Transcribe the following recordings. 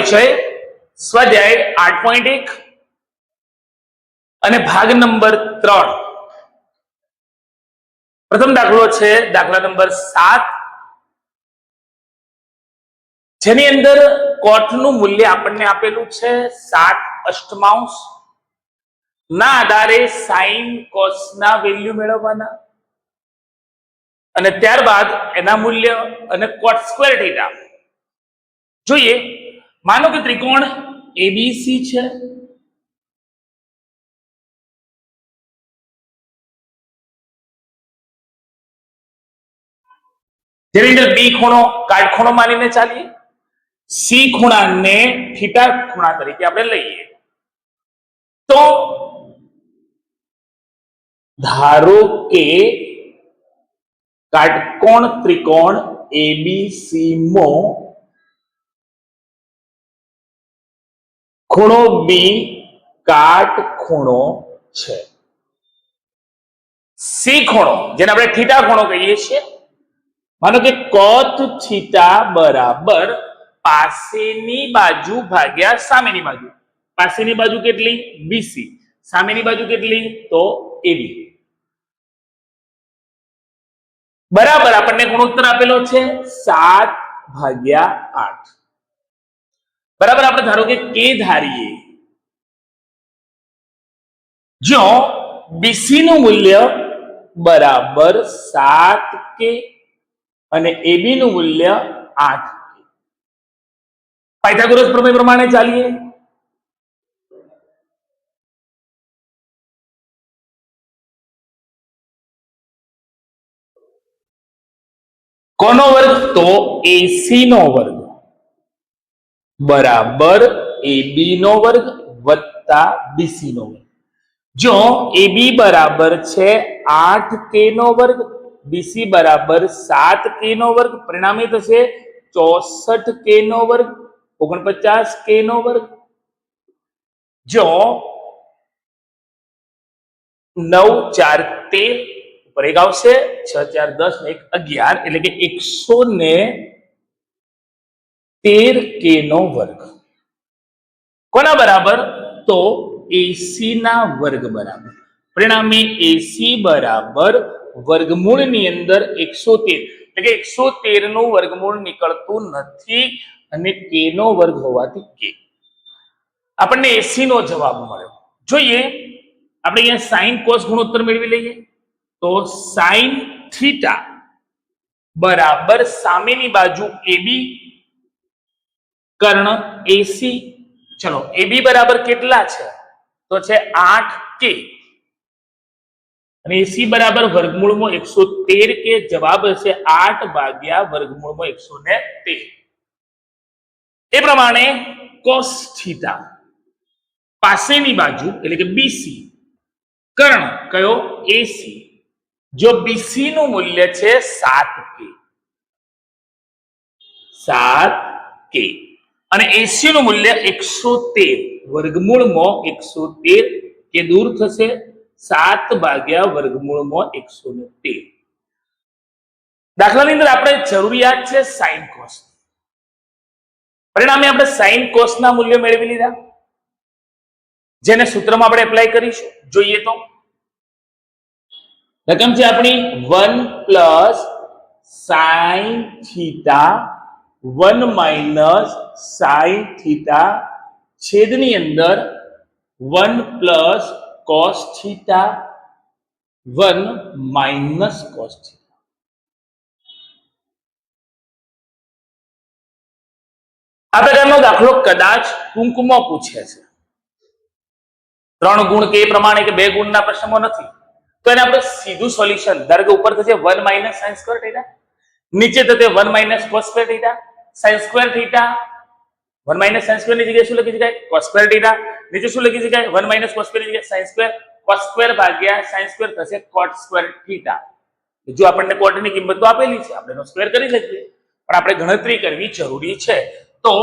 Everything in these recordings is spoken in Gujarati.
પરિચય સ્વાધ્યાય આઠ પોઈન્ટ એક અને ભાગ નંબર ત્રણ. પ્રથમ દાખલો છે દાખલા નંબર સાત. જેની અંદર કોટનું મૂલ્ય આપણને આપેલું છે સાત અષ્ટમાંશ. ના આધારે સાઈન કોસ ના વેલ્યુ મેળવવાના. અને ત્યારબાદ એના મૂલ્ય અને કોટ સ્ક્વેર થીટા જોઈએ માનો કે ત્રિકોણ એબીસી છે. જેની અંદર બી ખૂણો કાટખૂણો માનીને ચાલીએ. સી ખૂણાને થીટા ખૂણા તરીકે આપણે લઈએ. તો ધારો કે કાટકોણ ત્રિકોણ એબીસી માં ખૂણો બી કાટ ખૂણો છે. સી ખૂણો, જેને આપણે થીટા ખૂણો કહીએ છીએ. માનો કે કોત થીટા બરાબર પાસેની બાજુ ભાગ્યા સામેની બાજુ. પાસેની બાજુ કેટલી? બીસી સામેની બાજુ કેટલી? તો એવી બરાબર આપણને ગુણોત્તર આપેલો છે સાત ભાગ્યા આઠ. બરાબર આપણે ધારો કે કે ધારીએ. જો બીસી નું મૂલ્ય બરાબર સાત કે અને એબી નું મૂલ્ય આઠ કે. પાયથાગોરસ પ્રમેય પ્રમાણે ચાલીએ. કોનો વર્ગ તો એસી નો વર્ગ. બરાબર એબી નો વર્ગ વત્તા બીસી નો વર્ગ. જો એબી બરાબર છે આઠ કે નો વર્ગ બીસી બરાબર સાત કે નો વર્ગ, પરિણામે થશે ચોસઠ કે નો વર્ગ, ઓગણપચાસ કે નો વર્ગ. જો નવ ચાર તેર, ઉપર એક આવશે, છ ચાર દસ ને એક અગિયાર, એટલે કે એકસો ને તેર કે નો વર્ગ. કોના બરાબર? તો એસી ના વર્ગ બરાબર. પરિણામે એસી બરાબર વર્ગમૂળની અંદર એકસો તેર. એટલે કે એકસો તેરનું વર્ગમૂળ નીકળતું નથી અને કે નો વર્ગ હોવાથી કે આપણને એસી નો જવાબ મળ્યો. જોઈએ, આપણે અહીંયા સાઈન કોસ ગુણોત્તર મેળવી લઈએ. તો સાઈન થીટા બરાબર સામેની બાજુ એબી કર્ણ એસી ચલો એબી બરાબર કેટલા છે? તો છે આઠ કે અને એસી બરાબર વર્ગમૂળમાં એકસો તેર કે જવાબ હશે આઠ ભાગ્યા વર્ગમૂળમાં એકસો ને તેર. એ પ્રમાણે કોસ પાસેની બાજુ, એટલે કે બીસી કર્ણ કયો? એસી જો બીસી નું મૂલ્ય છે સાત કે સાત કે અને એસી નું મૂલ્ય એકસો તેર વર્ગમૂળમાં એકસો તેર કે દૂર થશે સાત ભાગ્યા વર્ગમૂળમાં એકસો ને તેર દાખલાની અંદર આપણે જરૂરિયાત છે સાઈન કોસ પરિણામે આપણે સાઈન કોસ ના મૂલ્ય મેળવી લીધા. જેને સૂત્રમાં આપણે એપ્લાય કરીશું. જોઈએ તો. રકમ છે આપણી one plus sine theta one minus sine theta છેદની અંદર one plus cos theta one minus cos theta. આ પ્રકારનો દાખલો કદાચ ટૂંકમાં પૂછે છે. ત્રણ ગુણ કે પ્રમાણે કે બે ગુણના પ્રશ્નમાં નથી. તો એને આપણે સીધું સોલ્યુશન કે ઉપર થશે વન માઇનસ સાયન્સ સ્ક્વેર નીચે થશે one minus cos square sine square theta one minus sine સ્ક્વેરની જગ્યાએ શું લખી શકાય? કોસ સ્ક્વેર થીટા નીચે શું લખી શકાય? વન માઇનસ કોસ સ્ક્વેરની જગ્યાએ સાઇન સ્ક્વેર કોસ સ્ક્વેર ભાગ્યા સાઇન સ્ક્વેર થશે કોટ સ્ક્વેર થીટા જો આપણને કોટની કિંમત તો આપેલી છે, આપણે એનો સ્ક્વેર કરી શકીએ. પણ આપણે ગણતરી કરવી જરૂરી છે. તો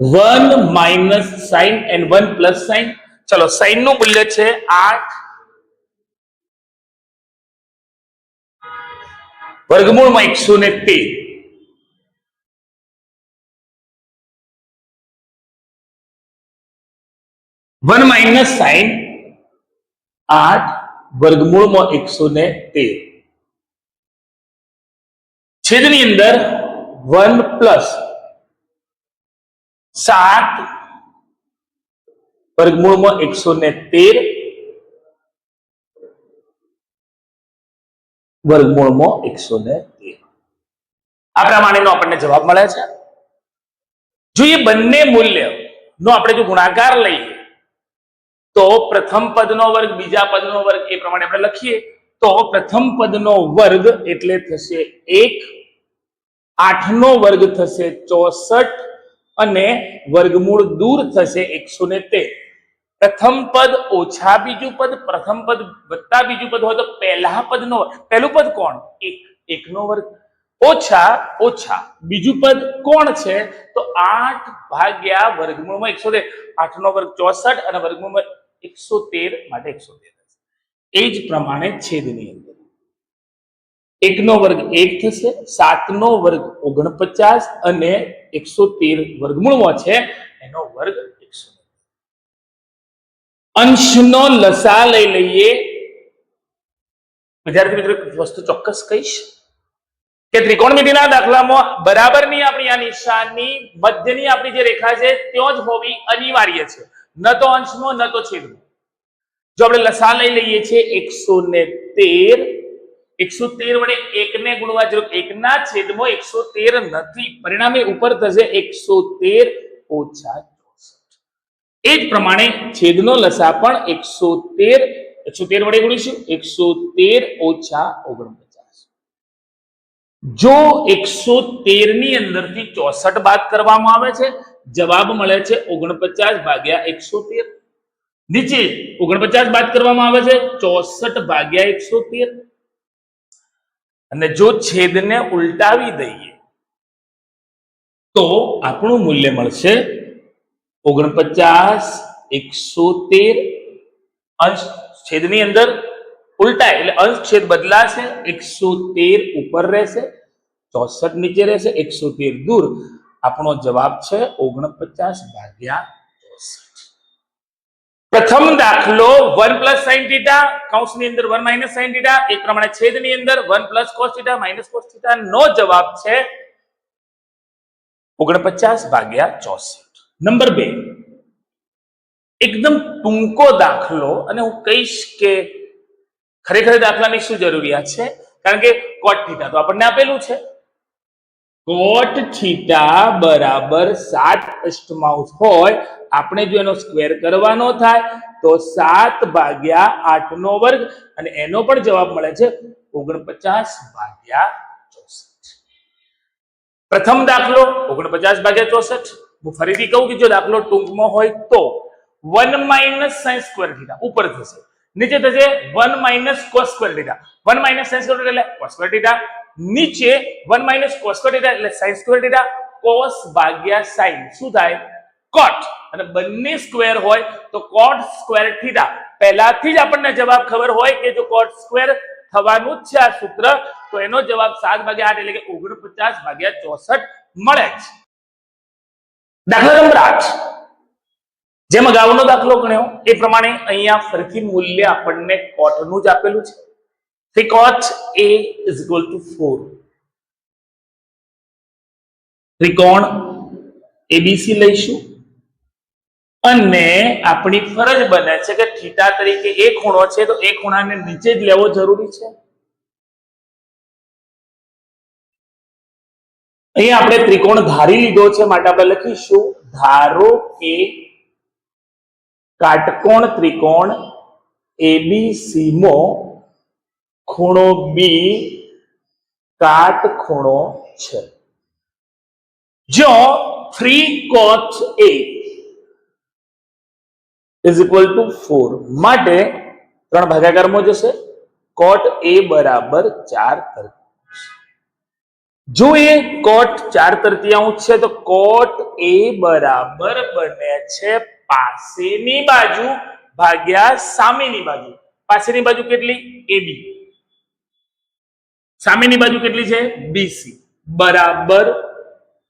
one minus sine and one plus sine ચલો સાઇનનું મૂલ્ય છે આઠ વર્ગમૂળમાં એકસો ને તેર. વન માઇનસ સાઈન આઠ વર્ગમૂળમાં એકસો ને તેર. છેદની અંદર વન પ્લસ સાત વર્ગમૂળમાં એકસો ને તેર. વર્ગમૂળમાં એકસો ને તેર આ પ્રમાણેનો આપણને જવાબ મળે છે. જો એ બંને મૂલ્ય નો આપણે જો ગુણાકાર લઈએ, તો પ્રથમ પદનો વર્ગ, બીજા પદનો વર્ગ, એ પ્રમાણે આપણે લખીએ, તો પ્રથમ પદનો વર્ગ એટલે થશે એક, આઠનો વર્ગ થશે ચોસઠ, અને વર્ગમૂળ દૂર થશે એકસો ને તેર. પ્રથમ પદ ઓછા બીજું પદ, પ્રથમ પદ વત્તા બીજું પદ હોય તો પહેલા પદનો પહેલું પદ કોણ? એક, એકનો વર્ગ. ઓછા ઓછા. બીજું પદ કોણ છે? તો આઠ ભાગ્યા વર્ગમૂળમાં એકસો તેર. આઠ નો વર્ગ ચોસઠ અને વર્ગમૂળમાં એકસો તેર માટે એકસો તેર. એ જ પ્રમાણે છેદની અંદર. એકનો વર્ગ એક થશે, સાતનો વર્ગ ઓગણપચાસ અને એકસો તેર વર્ગમૂળમાં છે. એનો વર્ગ અંશનો લસા લઈ લઈએ. વિદ્યાર્થી મિત્રો વસ્તુ ચોક્કસ કહીશ કે ત્રિકોણમિતિના દાખલામાં બરાબરની આપણી આ નિશાની મધ્યની આપણી જે રેખા છે, ત્યો જ હોવી અનિવાર્ય છે. ન તો અંશનો, ન તો છેદનો. જો આપણે લસા લઈ લઈએ છીએ એકસો ને તેર, એકસો તેર વડે એકને ગુણવા જો એકના છેદમાં એકસો તેર નથી. પરિણામે ઉપર થશે એકસો તેર ઓછા એ જ પ્રમાણે છેદનો લસા પણ એકસો તેર એકસો તેર વડે ગુણીશું એકસો તેર ઓછા ઓગણપચાસ. જો એકસો તેરની અંદરથી ચોસઠ બાદ કરવામાં આવે છે, જવાબ મળે છે ઓગણપચાસ ભાગ્યા એકસો તેર નીચે ઓગણપચાસ બાદ કરવામાં આવે છે, ચોસઠ ભાગ્યા એકસો તેર અને જો છેદને ઉલટાવી દઈએ, તો આપણું મૂલ્ય મળશે ઓગણપચાસ એકસો તેર અંશ છેદની અંદર ઉલટાય, એટલે અંશ છેદ બદલાશે એકસો તેર ઉપર રહેશે, ચોસઠ નીચે રહેશે એકસો તેર દૂર. આપણો જવાબ છે ઓગણપચાસ ભાગ્યા ચોસઠ. પ્રથમ દાખલો વન પ્લસ સાઇન થીટા, કૌંસની અંદર વન માઇનસ સાઇન થીટા, એ પ્રમાણે છેદની અંદર one plus cos theta, minus cos theta નો જવાબ છે ઓગણપચાસ ભાગ્યા ચોસઠ. નંબર બે. એકદમ ટૂંકો દાખલો અને હું કહીશ કે ખરેખર દાખલાની શું જરૂરિયાત છે? કારણ કે કોટ થીટા તો આપણને આપેલું છે. કોટ થીટા બરાબર સાત અષ્ટમાંશ હોય, આપણે જો એનો સ્ક્વેર કરવાનો થાય, તો સાત ભાગ્યા આઠ નો વર્ગ અને એનો પણ જવાબ મળે છે ઓગણપચાસ ભાગ્યા ચોસઠ. પ્રથમ દાખલો ઓગણપચાસ ભાગ્યા ચોસઠ. હું ફરીથી કહું કે જો દાખલો ટૂંકમાં હોય તો one minus sine square theta ઉપર થશે નીચે થશે one minus cos square theta. One minus sine square એટલે કોસ સ્ક્વેર થીટા. નીચે one minus cos square theta એટલે સાઇન સ્ક્વેર થીટા. કોસ ભાગ્યા સાઇન શું થાય? કોટ. અને બંને સ્ક્વેર હોય તો કોટ સ્ક્વેર થીટા. પહેલાથી જ આપણને જવાબ ખબર હોય કે જો કોટ સ્ક્વેર થવાનું જ છે આ સૂત્ર, તો એનો જવાબ સાત ભાગ્યા આઠ એટલે કે ઓગણપચાસ ભાગ્યા ચોસઠ મળે છે દાખલા નંબર આઠ. જેમ અગાઉનો દાખલો ગણ્યો, એ પ્રમાણે અહીંયા ફરીથી મૂલ્ય આપણને કોટનું જ આપેલું છે. Cot A is equal to four ત્રિકોણ એબીસી લઈશું. અને આપણી ફરજ બને છે કે થીટા તરીકે એ ખૂણો છે તો એ ખૂણાને નીચે જ લેવો જરૂરી છે. અહીંયા આપણે ત્રિકોણ ધારી લીધો છે. માટે આપણે લખીશું, ધારો કે કાટકોણ ત્રિકોણ એબીસી મો ખૂણો બી કાટખૂણો છે. જો three cot A is equal to four માટે ત્રણ ભાગાકારમાં જશે. કોટ એ બરાબર ચાર જો એ કોટ ચાર તૃતીયાંશ છે, તો કોટ એ બરાબર બને છે પાસેની બાજુ, ભાગ્યા સામેની બાજુ. પાસેની બાજુ કેટલી? એબી સામેની બાજુ કેટલી છે? બીસી બરાબર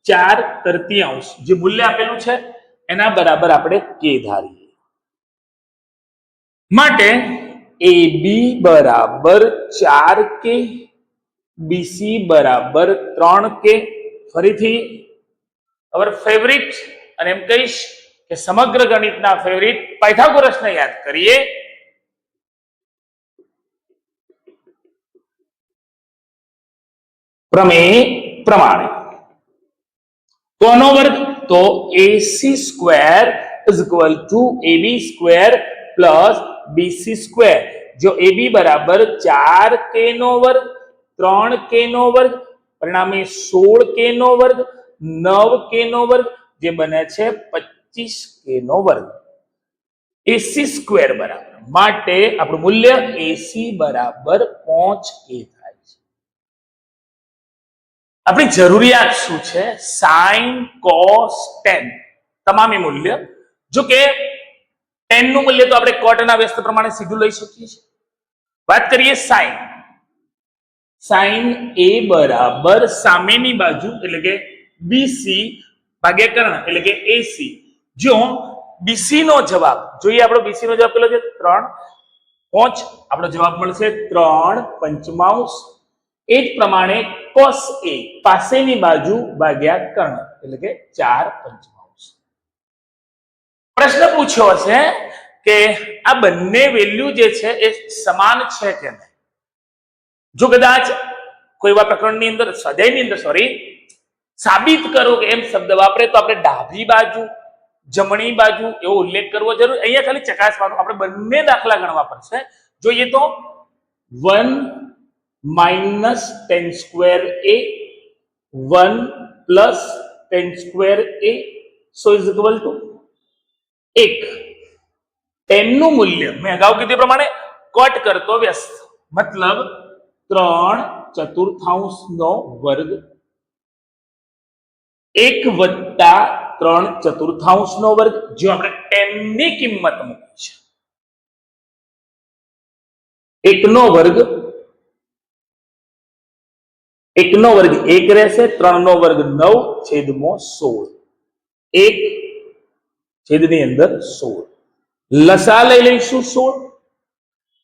ચાર તૃતીયાંશ જે મૂલ્ય આપેલું છે, એના બરાબર આપણે કે ધારીએ. માટે એ બી બરાબર ચાર કે બીસી બરાબર ત્રણ કે ફરીથી અવર ફેવરિટ અને એમ કહીશ કે સમગ્ર ગણિતના ફેવરિટ પાયથાગોરસને યાદ કરીએ. પ્રમેય પ્રમાણે. કોનો વર્ગ તો AC square is equal to AB square plus BC square જો એબી બરાબર ચાર કે નો વર્ગ ત્રણ કે નો વર્ગ, પરિણામે સોળ કે નો વર્ગ, નવ કે નો વર્ગ, જે બને છે પચીસ કે નો વર્ગ. એસી સ્ક્વેર બરાબર. માટે આપણું મૂલ્ય એસી બરાબર પાંચ કે થાય છે. આપણી જરૂરિયાત શું છે? Sine cos ten. તમામી મૂલ્ય. જો કે ટેનનું મૂલ્ય તો આપણે કોટના વ્યસ્ત પ્રમાણે સીધું લઈ શકીએ છીએ. વાત કરીએ સાઈન. સાઈન એ બરાબર સામેની બાજુ, એટલે કે બીસી ભાગ્યા કર્ણ એટલે કે એસી જો બીસી નો જવાબ, જોઈએ આપણો બીસી નો જવાબ કેટલો છે? ત્રણ. પાંચ આપણો જવાબ મળશે ત્રણ પંચમાંશ. એ જ પ્રમાણે કોસ એ પાસેની બાજુ ભાગ્યા કર્ણ એટલે કે ચાર પંચમાંશ. પ્રશ્ન પૂછ્યો છે કે આ બંને વેલ્યુ જે છે એ સમાન છે કે નહીં? જો કદાચ કોઈ એવા પ્રકરણની અંદર સ્વાધ્યાયની અંદર સોરી સાબિત કરો કે એમ શબ્દ વાપરે, તો આપણે ડાબી બાજુ, જમણી બાજુ એવો ઉલ્લેખ કરવો જરૂર. અહીંયા ખાલી ચકાસવાનો, આપણે બંને દાખલા ગણવા પડશે. જોઈએ તો one minus tan square A, one plus tan square A so is equal to એક. ટેનનું મૂલ્ય, મેં અગાઉ કીધું પ્રમાણે કટ કરતો વ્યસ્ત. મતલબ ત્રણ ચતુર્થાંશ નો વર્ગ. એક વત્તા ત્રણ ચતુર્થાંશ નો વર્ગ, જો આપણે ટેનની કિંમત મૂકી છે. એકનો વર્ગ એકનો વર્ગ એક રહેશે, ત્રણનો વર્ગ નવ, છેદમાં સોળ. એક છેદની અંદર સોળ. લસા લઈ લઈશું સોળ.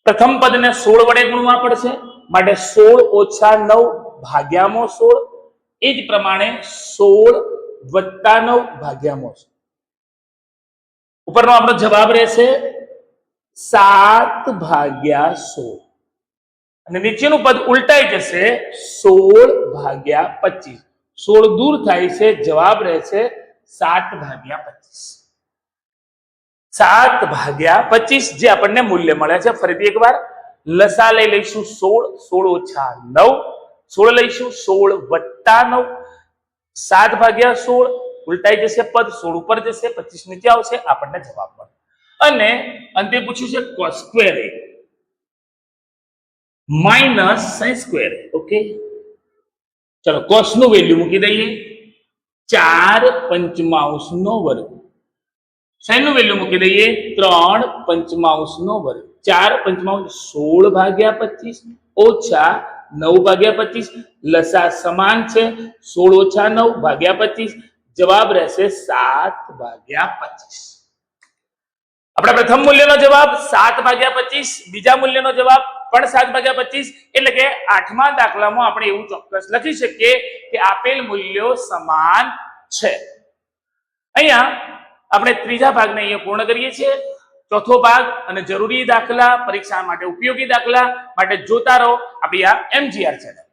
પ્રથમ પદને સોળ વડે ગુણવા પડશે. માટે સોળ ઓછા નવ ભાગ્યામાં સોળ. એ જ પ્રમાણે સોળ વત્તા નવ ભાગ્યામાં સોળ. ઉપરનો આપણો જવાબ રહેશે સાત ભાગ્યા સોળ. અને નીચેનું પદ ઉલટાઈ જશે સોળ ભાગ્યા પચીસ. સોળ દૂર થાય છે, જવાબ રહેશે સાત ભાગ્યા પચીસ. સાત ભાગ્યા પચીસ જે આપણને મૂલ્ય મળે છે. ફરીથી એકવાર. લસા લઈ લઈશું સોળ સોળ ઓછા નવ. સોળ લઈશું, સોળ વત્તા નવ. સાત ભાગ્યા સોળ, ઉલટાઈ જશે પદ, સોળ ઉપર જશે, પચીસ નીચે આવશે, આપણને જવાબ મળે. અને અંતે પૂછ્યું છે cos square A. Minus sine square okay ચલો કોસનું વેલ્યુ મૂકી દઈએ. ચાર પંચમાંશ નો વર્ગ. Sin નું વેલ્યુ મૂકી દઈએ? ત્રણ પંચમાંશ નો વર્ગ. ચાર પંચમાંશ સોળ ભાગ્યા પચીસ, ઓછા નવ ભાગ્યા પચીસ. લસા સમાન છે, સોળ ઓછા નવ ભાગ્યા પચીસ. જવાબ રહેશે સાત ભાગ્યા પચીસ. આપણા પ્રથમ મૂલ્યનો જવાબ સાત ભાગ્યા પચીસ. બીજા મૂલ્યનો જવાબ પણ સાત ભાગ્યા પચીસ. એટલે કે આઠમા દાખલામાં આપણે એવું ચોક્કસ લખી શકીએ કે આપેલ મૂલ્યો સમાન છે. અહીંયા આપણે ત્રીજા ભાગને અહીંયા પૂર્ણ કરીએ છીએ. ચોથો ભાગ અને જરૂરી દાખલા પરીક્ષા માટે ઉપયોગી દાખલા માટે જોતા રહો. આપણી આ એમજીઆર ચેનલ